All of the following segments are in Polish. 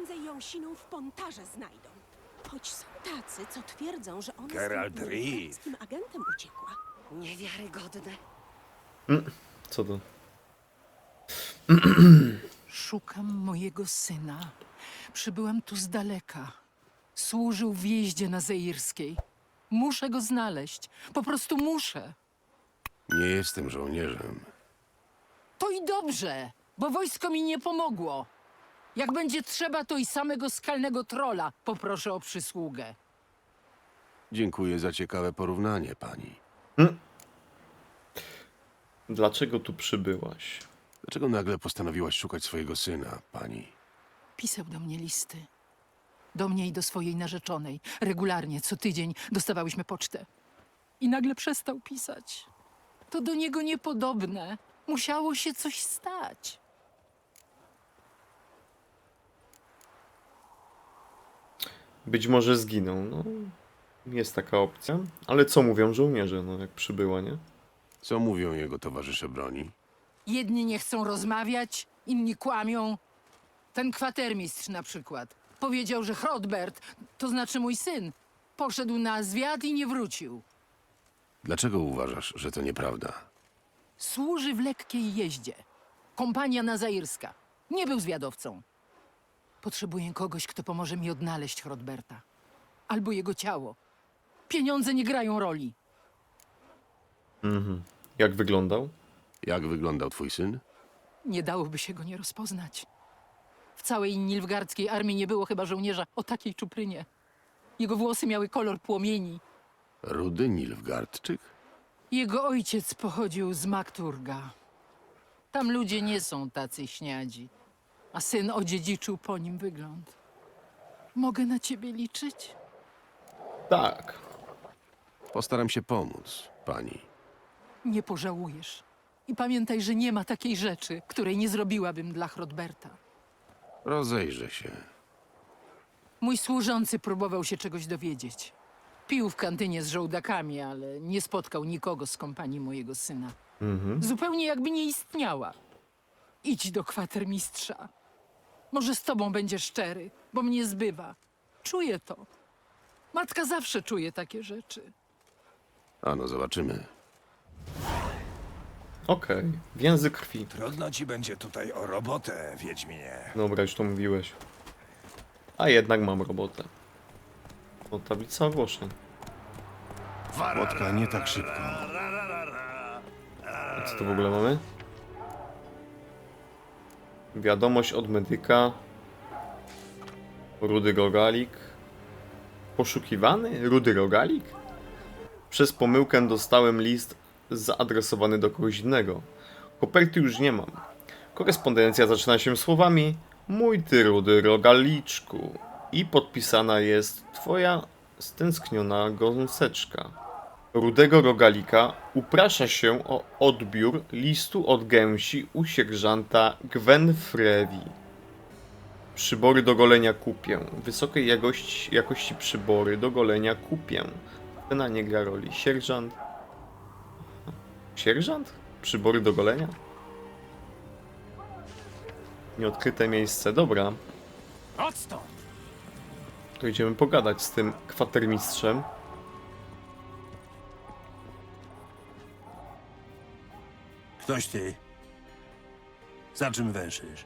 Prędzej ją siną w pontarze znajdą. Choć są tacy, co twierdzą, że ona Geralt z tym Reeve. agentem uciekła. Niewiarygodne. Co to? Szukam mojego syna. Przybyłam tu z daleka. Służył w jeździe na Zeirskiej. Muszę go znaleźć. Po prostu muszę. Nie jestem żołnierzem. To i dobrze, bo wojsko mi nie pomogło. Jak będzie trzeba, to i samego skalnego trola poproszę o przysługę. Dziękuję za ciekawe porównanie, pani. Dlaczego tu przybyłaś? Dlaczego nagle postanowiłaś szukać swojego syna, pani? Pisał do mnie listy. Do mnie i do swojej narzeczonej. Regularnie, co tydzień dostawałyśmy pocztę. I nagle przestał pisać. To do niego niepodobne. Musiało się coś stać. Być może zginął, no. Jest taka opcja. Ale co mówią żołnierze, no jak przybyła, nie? Co mówią jego towarzysze broni? Jedni nie chcą rozmawiać, inni kłamią. Ten kwatermistrz na przykład powiedział, że Hrodbert, to znaczy mój syn, poszedł na zwiat i nie wrócił. Dlaczego uważasz, że to nieprawda? Służy w lekkiej jeździe. Kompania nazairska. Nie był zwiadowcą. Potrzebuję kogoś, kto pomoże mi odnaleźć Hrodberta. Albo jego ciało. Pieniądze nie grają roli. Mhm. Jak wyglądał? Jak wyglądał twój syn? Nie dałoby się go nie rozpoznać. W całej nilfgardzkiej armii nie było chyba żołnierza o takiej czuprynie. Jego włosy miały kolor płomieni. Rudy Nilfgaardczyk? Jego ojciec pochodził z Makturga. Tam ludzie nie są tacy śniadzi, a syn odziedziczył po nim wygląd. Mogę na ciebie liczyć? Tak. Postaram się pomóc, pani. Nie pożałujesz. I pamiętaj, że nie ma takiej rzeczy, której nie zrobiłabym dla Hrodberta. Rozejrzę się. Mój służący próbował się czegoś dowiedzieć. Pił w kantynie z żołdakami, ale nie spotkał nikogo z kompanii mojego syna. Mhm. Zupełnie jakby nie istniała. Idź do kwatermistrza. Może z tobą będzie szczery, bo mnie zbywa. Czuję to. Matka zawsze czuje takie rzeczy. Ano, zobaczymy. Okej. Więzy krwi. Trudno ci będzie tutaj o robotę, Wiedźminie. Dobra, już to mówiłeś. A jednak mam robotę. O, tablica ogłoszeń. Łotka nie tak szybko. A co to w ogóle mamy? Wiadomość od medyka. Rudy Rogalik. Poszukiwany? Rudy Rogalik? Przez pomyłkę dostałem list zaadresowany do kogoś innego. Koperty już nie mam. Korespondencja zaczyna się słowami Mój ty Rudy Rogaliczku i podpisana jest twoja stęskniona gąseczka. Rudego Rogalika uprasza się o odbiór listu od gęsi u sierżanta Gwenfrewi. Przybory do golenia kupię. Wysokiej jakości, jakości przybory do golenia kupię. Cena nie gra roli. Sierżant. Sierżant? Przybory do golenia? Nieodkryte miejsce. Dobra, to idziemy pogadać z tym kwatermistrzem. Ktoś ty. Za czym węszysz?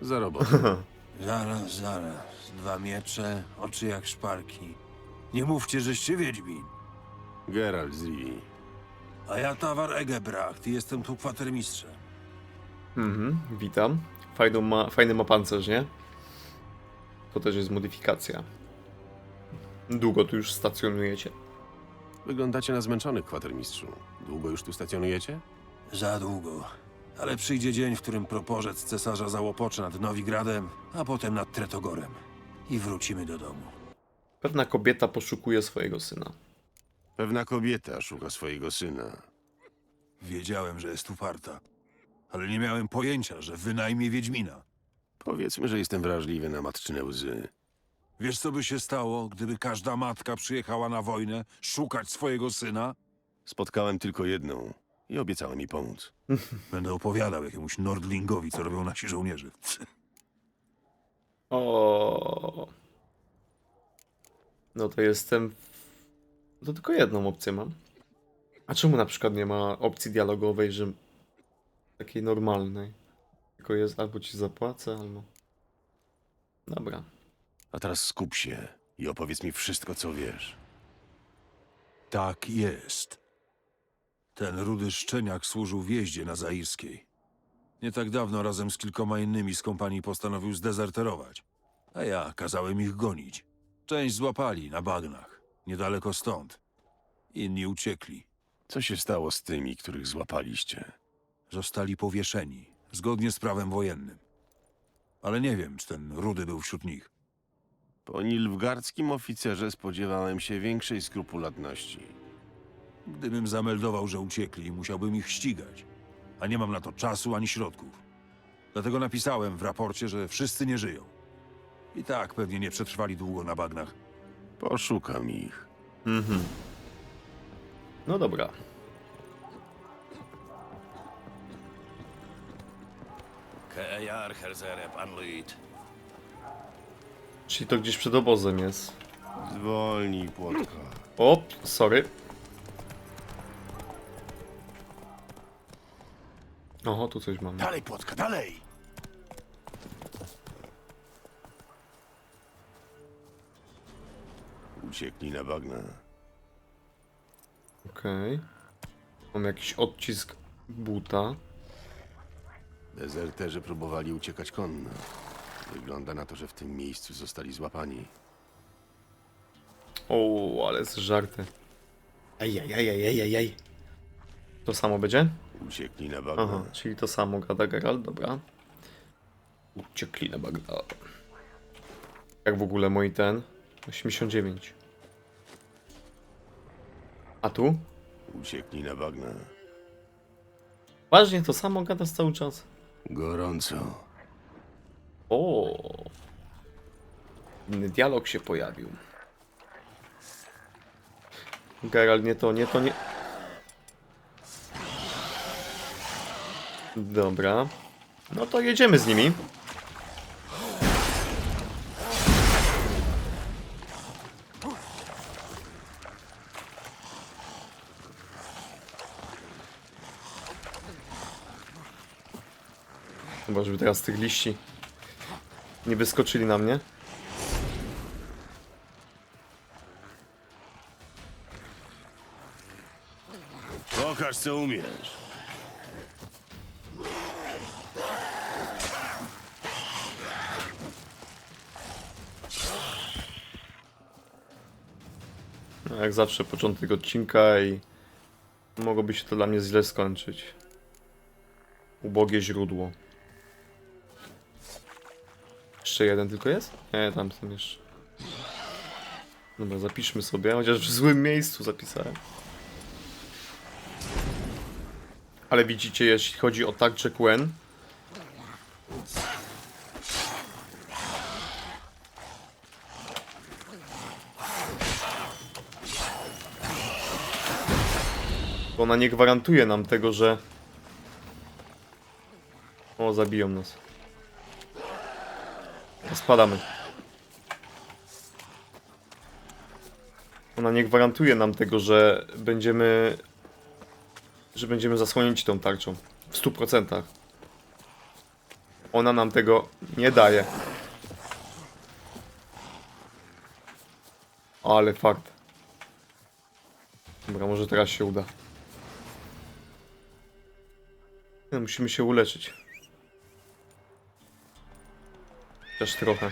Za robotę. Zaraz, zaraz. Dwa miecze, oczy jak szparki. Nie mówcie, żeście Wiedźmin. Geralt z Rivii. A ja Tawar Egebracht i jestem tu kwatermistrzem. Mhm, witam. Fajną ma, fajny ma pancerz, nie? To też jest modyfikacja. Długo tu już stacjonujecie? Wyglądacie na zmęczonych, kwatermistrzu. Długo już tu stacjonujecie? Za długo. Ale przyjdzie dzień, w którym proporzec cesarza załopocze nad Nowigradem, a potem nad Tretogorem. I wrócimy do domu. Pewna kobieta poszukuje swojego syna. Pewna kobieta szuka swojego syna. Wiedziałem, że jest uparta. Ale nie miałem pojęcia, że wynajmie Wiedźmina. Powiedzmy, że jestem wrażliwy na matczyne łzy. Wiesz, co by się stało, gdyby każda matka przyjechała na wojnę szukać swojego syna? Spotkałem tylko jedną i obiecała mi pomóc. Będę opowiadał jakiemuś Nordlingowi, co robią nasi żołnierze. O. No to jestem. To tylko jedną opcję mam. A czemu na przykład nie ma opcji dialogowej, że takiej normalnej? Tylko jest albo ci zapłacę, albo. Dobra. A teraz skup się i opowiedz mi wszystko, co wiesz. Tak jest. Ten rudy szczeniak służył w jeździe na Zairskiej. Nie tak dawno razem z kilkoma innymi z kompanii postanowił zdezerterować. A ja kazałem ich gonić. Część złapali na bagnach, niedaleko stąd. Inni uciekli. Co się stało z tymi, których złapaliście? Zostali powieszeni, zgodnie z prawem wojennym. Ale nie wiem, czy ten rudy był wśród nich. Po nilfgardzkim oficerze spodziewałem się większej skrupulatności. Gdybym zameldował, że uciekli, musiałbym ich ścigać. A nie mam na to czasu ani środków. Dlatego napisałem w raporcie, że wszyscy nie żyją. I tak pewnie nie przetrwali długo na bagnach. Poszukam ich. Mhm. No dobra. Kejar Herzereb Anluit. Czyli to gdzieś przed obozem jest. Zwolnij, płotka. O, sorry. Oho, tu coś mamy. Dalej, płotka, dalej! Uciekli na bagna. Okej. Mam jakiś odcisk buta. Dezerterzy próbowali uciekać konno. Wygląda na to, że w tym miejscu zostali złapani. O, ale z żarty. Ejejejejejej. To samo będzie? Uciekli na bagna. Aha, czyli to samo gada Geralt, dobra. Uciekli na bagna. Jak w ogóle mój ten? 89. A tu? Uciekli na bagna. Ważnie to samo gadasz cały czas. Gorąco. O. Inny dialog się pojawił. Geralt, nie to, nie to, nie. Dobra. No to jedziemy z nimi. Chyba, żeby teraz tych liści nie wyskoczyli na mnie. Pokaż, co umiesz. Jak zawsze początek odcinka i mogłoby się to dla mnie źle skończyć. Ubogie źródło. Jeszcze jeden tylko jest? Nie, tam są jeszcze. Dobra, zapiszmy sobie, chociaż w złym miejscu zapisałem. Ale widzicie, jeśli chodzi o tarczę Quen, ona nie gwarantuje nam tego, że... O, zabiją nas. Spadamy. Ona nie gwarantuje nam tego, że będziemy... Że będziemy zasłonięci tą tarczą. W 100%. Ona nam tego nie daje. Ale fakt. Dobra, może teraz się uda. Musimy się uleczyć. Też trochę.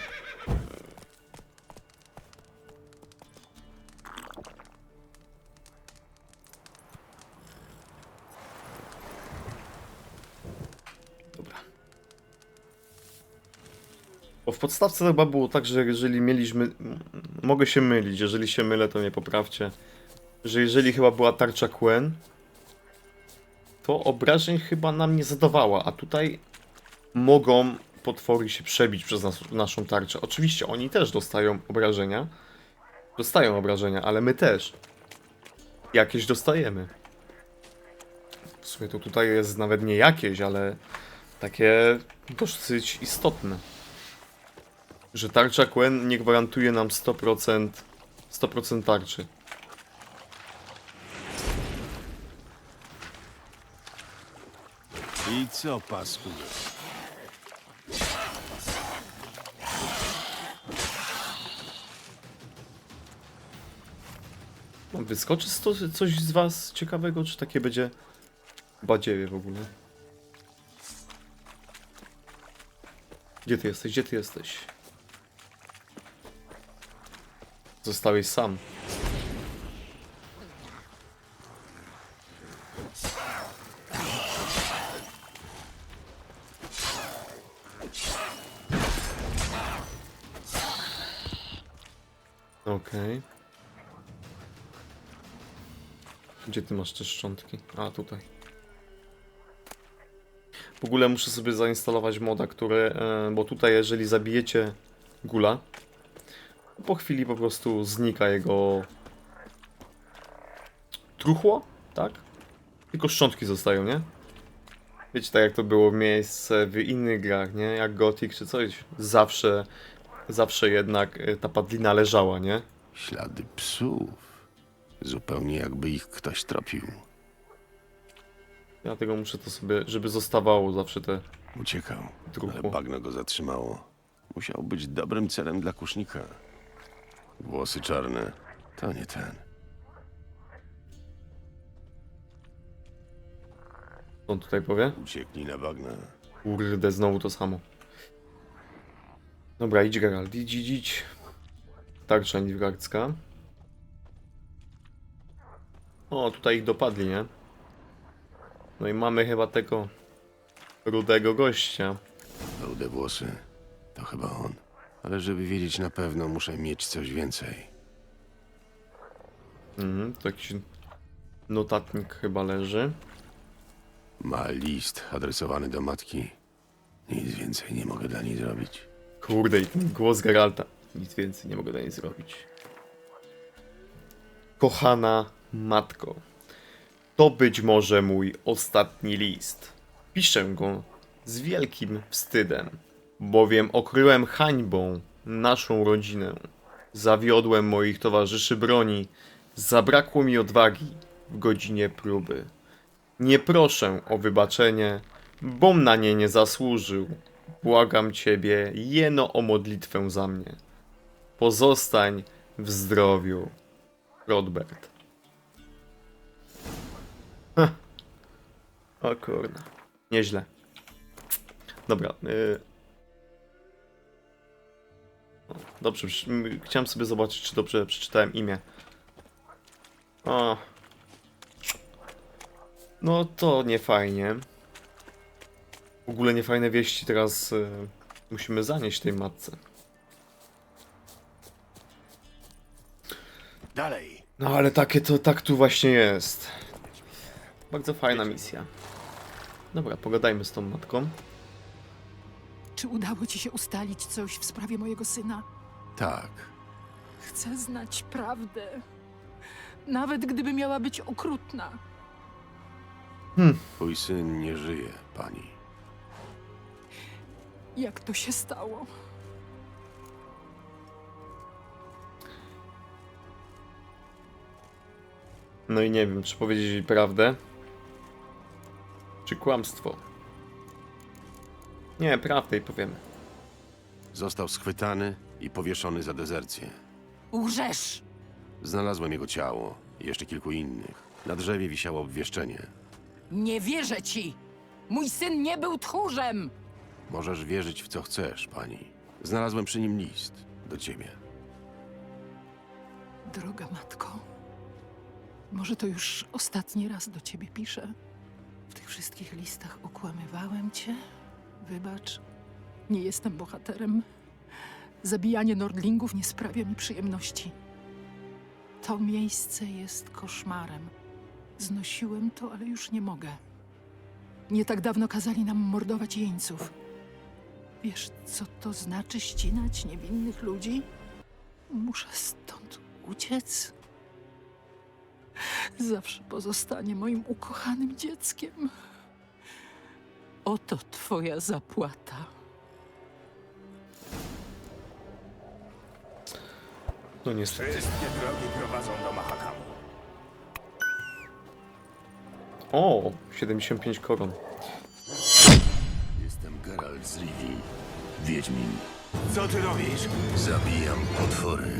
Dobra. Bo w podstawce chyba było tak, że jeżeli mieliśmy... Mogę się mylić, jeżeli się mylę, to mnie poprawcie. Że jeżeli chyba była tarcza Quen, to obrażeń chyba nam nie zadawała, a tutaj mogą potwory się przebić przez nas, naszą tarczę. Oczywiście oni też dostają obrażenia. Dostają obrażenia, ale my też. Jakieś dostajemy. W sumie to tutaj jest nawet nie jakieś, ale takie dosyć istotne. że tarcza Quen nie gwarantuje nam 100% 100% tarczy. I co, pasku? Mam wyskoczy coś z was ciekawego, czy takie będzie badziewie w ogóle? Gdzie ty jesteś? Gdzie ty jesteś? Zostałeś sam. Okej. Gdzie ty masz te szczątki? A, tutaj. W ogóle muszę sobie zainstalować moda, który... E, bo tutaj jeżeli zabijecie gula, po chwili po prostu znika jego... Truchło? Tak? Tylko szczątki zostają, nie? Wiecie, tak jak to było miejsce w innych grach, nie? Jak Gothic czy coś. Zawsze, zawsze jednak e, ta padlina leżała, nie? Ślady psów. Zupełnie jakby ich ktoś tropił. Dlatego muszę to sobie, żeby zostawało zawsze te Uciekał, ale truchło. bagno go zatrzymało. Musiał być dobrym celem dla kusznika. Włosy czarne. To nie ten. On tutaj powie? Uciekli na bagna. Kurde, znowu to samo. Dobra, idź Geralt, idź, idź, idź. Tarcza niwgardzka. O, tutaj ich dopadli, nie? No i mamy chyba tego rudego gościa. Rude włosy. To chyba on. Ale żeby wiedzieć na pewno, muszę mieć coś więcej. Mhm, to jakiś notatnik chyba leży. Ma list adresowany do matki. Nic więcej nie mogę dla niej zrobić. Kurde, i ten głos Geralta. Nic więcej nie mogę dla niej zrobić. Kochana matko, to być może mój ostatni list. Piszę go z wielkim wstydem, bowiem okryłem hańbą naszą rodzinę. Zawiodłem moich towarzyszy broni, zabrakło mi odwagi w godzinie próby. Nie proszę o wybaczenie, bom na nie nie zasłużył. Błagam ciebie, jeno o modlitwę za mnie. Pozostań w zdrowiu. Rodbert. Heh. O. Nieźle. Dobra. Y... O, Dobrze, chciałem sobie zobaczyć, czy dobrze przeczytałem imię. O. No to nie fajnie. W ogóle niefajne wieści teraz y, musimy zanieść tej matce. Dalej. No ale takie to tak tu właśnie jest. Bardzo fajna misja. Dobra, pogadajmy z tą matką. Czy udało ci się ustalić coś w sprawie mojego syna? Tak. Chcę znać prawdę. Nawet gdyby miała być okrutna. Twój syn nie żyje, pani. Jak to się stało? No i nie wiem, czy powiedzieć jej prawdę, czy kłamstwo. Nie, prawdę i powiemy. Został schwytany i powieszony za dezercję. Łżesz! Znalazłem jego ciało i jeszcze kilku innych. Na drzewie wisiało obwieszczenie. Nie wierzę ci! Mój syn nie był tchórzem! Możesz wierzyć w co chcesz, pani. Znalazłem przy nim list do ciebie. Droga matko, może to już ostatni raz do ciebie piszę. W tych wszystkich listach okłamywałem cię. Wybacz, nie jestem bohaterem. Zabijanie Nordlingów nie sprawia mi przyjemności. To miejsce jest koszmarem. Znosiłem to, ale już nie mogę. Nie tak dawno kazali nam mordować jeńców. Wiesz, co to znaczy ścinać niewinnych ludzi? Muszę stąd uciec. Zawsze pozostanie moim ukochanym dzieckiem. Oto twoja zapłata. No niestety. Wszystkie drogi prowadzą do Mahakamu. O, 75 koron. Geralt z Rivii, Wiedźmin. Co ty robisz? Zabijam potwory.